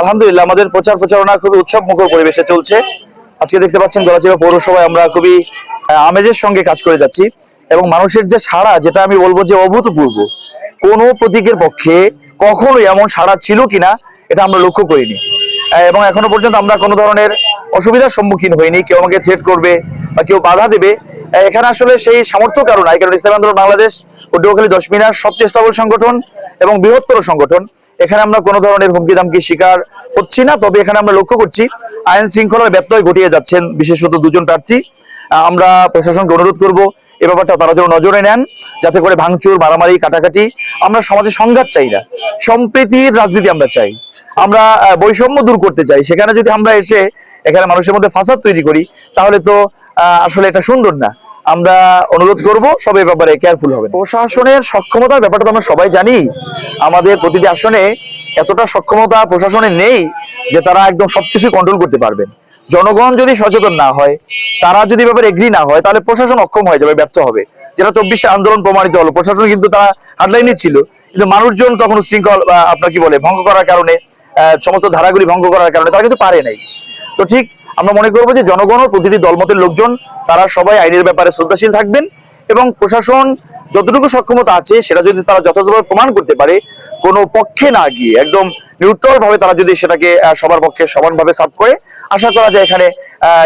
আলহামদুলিল্লাহ, আমাদের প্রচার প্রচারণা খুবই উৎসব মুখর পরিবেশে চলছে। আজকে দেখতে পাচ্ছেন গলাচিপা পৌরসভায় আমরা খুবই আমেজের সঙ্গে কাজ করে যাচ্ছি এবং মানুষের যে সাড়া, যেটা আমি বলব যে অভূতপূর্ব, কোনো প্রতীকের পক্ষে কখনো এমন সাড়া ছিল কিনা, এটা আমরা লক্ষ্য করিনি। এবং এখনও পর্যন্ত আমরা কোনো ধরনের অসুবিধার সম্মুখীন হইনি, কেউ আমাকে থ্রেট করবে বা কেউ বাধা দেবে। এখানে আসলে সেই সামর্থ্য কারণ নাই, কারণ ইসলাম আন্দোলন বাংলাদেশ ও ডোখালি দশ মিনার সবচেয়ে স্টেবল সংগঠন এবং বৃহত্তর সংগঠন। এখানে আমরা কোনো ধরনের হুমকি দামকি শিকার হচ্ছি না, তবে এখানে আমরা লক্ষ্য করছি আইন শৃঙ্খলার ব্যত্যয় ঘটিয়ে যাচ্ছেন বিশেষত দুজন প্রার্থী। আমরা প্রশাসনকে অনুরোধ করব এ ব্যাপারটা তারা যেন নজরে নেন, যাতে করে ভাঙচুর, মারামারি, কাটাকাটি আমরা সমাজে সংঘাত চাই না, সম্প্রীতির রাজনীতি আমরা চাই। আমরা বৈষম্য দূর করতে চাই। সেখানে যদি আমরা এসে এখানে মানুষের মধ্যে ফাসাদ তৈরি করি, তাহলে তো আসলে এটা সুন্দর না। আমরা অনুরোধ করব সব এ ব্যাপারে কেয়ারফুল হবে। প্রশাসনের সক্ষমতার ব্যাপারটা তো আমরা সবাই জানি। আমাদের প্রতিটি আসনে এতটা সক্ষমতা প্রশাসনের নেই যে তারা একদম সবকিছু কন্ট্রোল করতে পারবেন জনগণ যদি সচেতন না হয় তারা যদি ব্যাপারে এগ্রি না হয় তাহলে প্রশাসন অক্ষম হয়ে যাবে ব্যর্থ হবে। যেটা চব্বিশে আন্দোলন প্রমাণিত হলো প্রশাসন কিন্তু তারা হাডলাইনে ছিল। কিন্তু মানুষজন তখন শৃঙ্খল আহ, আপনার কি বলে ভঙ্গ করার কারণে সমস্ত ধারাগুলি ভঙ্গ করার কারণে তারা কিন্তু পারে নাই। তো ঠিক আমরা মনে করব যে জনগণ প্রতিটি দলমতের লোকজন, তারা সবাই আইনের ব্যাপারে শ্রদ্ধাশীল থাকবেন এবং প্রশাসন যতটুকু সক্ষমতা আছে, সেটা যদি তারা যথাযথভাবে প্রমাণ করতে পারে, কোনো পক্ষে না গিয়ে, একদম নিউট্রাল ভাবে তারা যদি সেটাকে সবার পক্ষে সমানভাবে সার্ভ করে, আশা করা যায় এখানে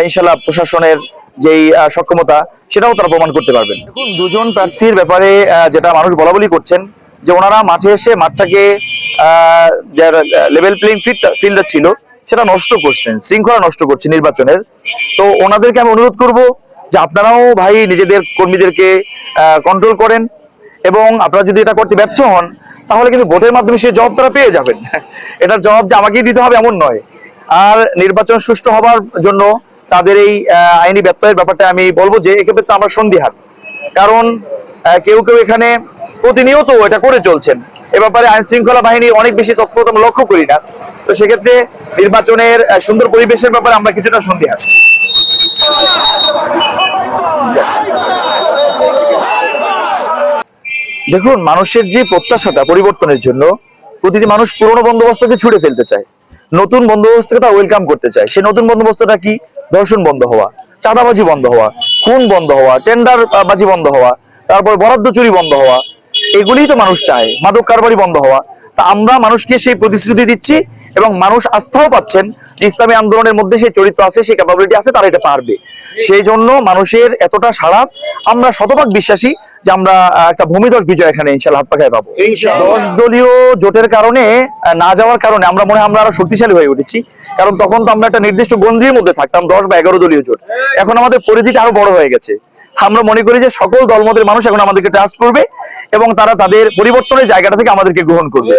ইনশাল্লাহ প্রশাসনের যেই সক্ষমতা, সেটাও তারা প্রমাণ করতে পারবেন। দেখুন, দুজন প্রার্থীর ব্যাপারে যেটা মানুষ বলা বলি করছেন, যে ওনারা মাঠে এসে মাঠটাকে যার লেভেল প্লেইং ফিল্ড ফিল্ডটা ছিল সেটা নষ্ট করছেন, শৃঙ্খলা নষ্ট করছে নির্বাচনের। তো ওনাদেরকে আমি অনুরোধ করব যে আপনারাও ভাই নিজেদের কর্মীদেরকে কন্ট্রোল করেন এবং আপনারা যদি এটা করতে ব্যর্থ হন, তাহলে কিন্তু ভোটের মাধ্যমে সেই জবাব তারা পেয়ে যাবেন। এটার জবাব যে আমাকেই দিতে হবে এমন নয়। আর নির্বাচন সুষ্ঠু হবার জন্য তাদের এই আইনি ব্যত্যয়ের ব্যাপারটা আমি বলব যে এক্ষেত্রে আমার সন্দিহান কারণ কেউ কেউ এখানে প্রতিনিয়ত এটা করে চলছেন। এ ব্যাপারে আইন শৃঙ্খলা বাহিনী অনেক বেশি তৎপরতা লক্ষ্য করি না। তো সেক্ষেত্রে নির্বাচনের সুন্দর পরিবেশের ব্যাপারে আমরা কিছুটা সন্দিহান দেখুন, মানুষের যে প্রত্যাশাটা পরিবর্তনের জন্য, প্রতিটি মানুষ পুরনো বন্দোবস্তকে ছুড়ে ফেলতে চায়। নতুন বন্দোবস্তকে তা ওয়েলকাম করতে চায়। সেই নতুন বন্দোবস্তটা কি? ধর্ষণ বন্ধ হওয়া, চাঁদাবাজি বন্ধ হওয়া, খুন বন্ধ হওয়া টেন্ডার বাজি বন্ধ হওয়া, তারপর বরাদ্দ চুরি বন্ধ হওয়া, এগুলিই তো মানুষ চায়। মাদক কারবারি বন্ধ হওয়া। তা আমরা মানুষকে সেই প্রতিশ্রুতি দিচ্ছি এবং মানুষ আস্থাও পাচ্ছেন যে ইসলামী আন্দোলনের মধ্যে সেই চরিত্র আছে সেই ক্যাপাবিলিটি আছে তারা এটা পারবে। সেই জন্য মানুষের এতটা সাড়া আমরা শতভাগ বিশ্বাসী যে আমরা একটা ভূমিধস বিজয় এখানে ইনশাল্লাহ হাত পাখায় পাবো। দশ দলীয় জোটের কারণে না যাওয়ার কারণে আমরা মনে হয় আমরা আরও শক্তিশালী হয়ে উঠেছি। কারণ তখন তো আমরা একটা নির্দিষ্ট গন্ডির মধ্যে থাকতাম দশ বা এগারো দলীয় জোট। এখন আমাদের পরিধিটা আরও বড় হয়ে গেছে। আমরা মনে করি যে সকল দলমতের মানুষ এখন আমাদেরকে ট্রাস্ট করবে এবং তারা তাদের পরিবর্তনের জায়গাটা থেকে আমাদেরকে গ্রহণ করবে।